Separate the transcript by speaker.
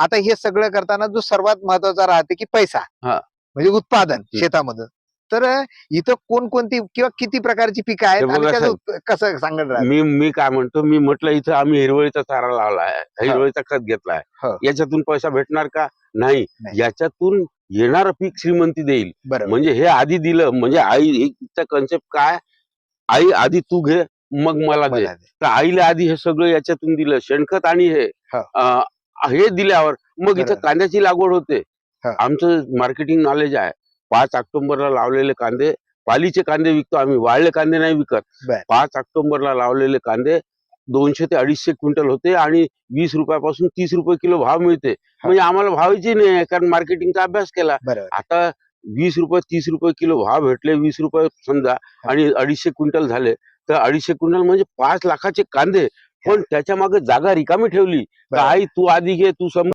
Speaker 1: आता हे सगळं करताना जो सर्वात महत्त्वाचा राहते की पैसा.
Speaker 2: हा.
Speaker 1: म्हणजे उत्पादन शेतामधून. तर इथं कोणकोणती किंवा किती प्रकारची पिकं आहेत
Speaker 2: हे
Speaker 1: कसं सांगत
Speaker 2: मी मी काय म्हणतो मी म्हटलं इथं आम्ही हिरवळीचा चारा लावला आहे हिरवळीचा खत घेतलाय.
Speaker 1: हो.
Speaker 2: याच्यातून पैसा भेटणार का? नाही. याच्यातून येणार पीक श्रीमंती देईल. म्हणजे हे आधी दिलं. म्हणजे आई कन्सेप्ट काय? आई आधी तू घे मग मला दे.
Speaker 1: मला दे.
Speaker 2: तर आईला आधी हे सगळं याच्यातून दिलं. शेणखत आणि हे
Speaker 1: हा.
Speaker 2: दिल्यावर मग इथं. कांद्याची लागवड होते. आमचं मार्केटिंग नॉलेज आहे पाच ऑक्टोबरला लावलेले कांदे पालीचे कांदे विकतो आम्ही वाळले कांदे नाही विकत. पाच ऑक्टोबरला लावलेले कांदे दोनशे ते अडीचशे क्विंटल होते आणि वीस रुपयापासून तीस रुपये किलो भाव मिळते म्हणजे आम्हाला भावाची नाही आहे, कारण मार्केटिंगचा अभ्यास केला आता वीस रुपये तीस रुपये किलो भाव भेटले वीस रुपये समजा आणि अडीचशे क्विंटल झाले तर अडीचशे क्विंटल म्हणजे पाच लाखाचे कांदे पण त्याच्यामागे जागा रिकामी ठेवली. आई तू आधी घे तू सम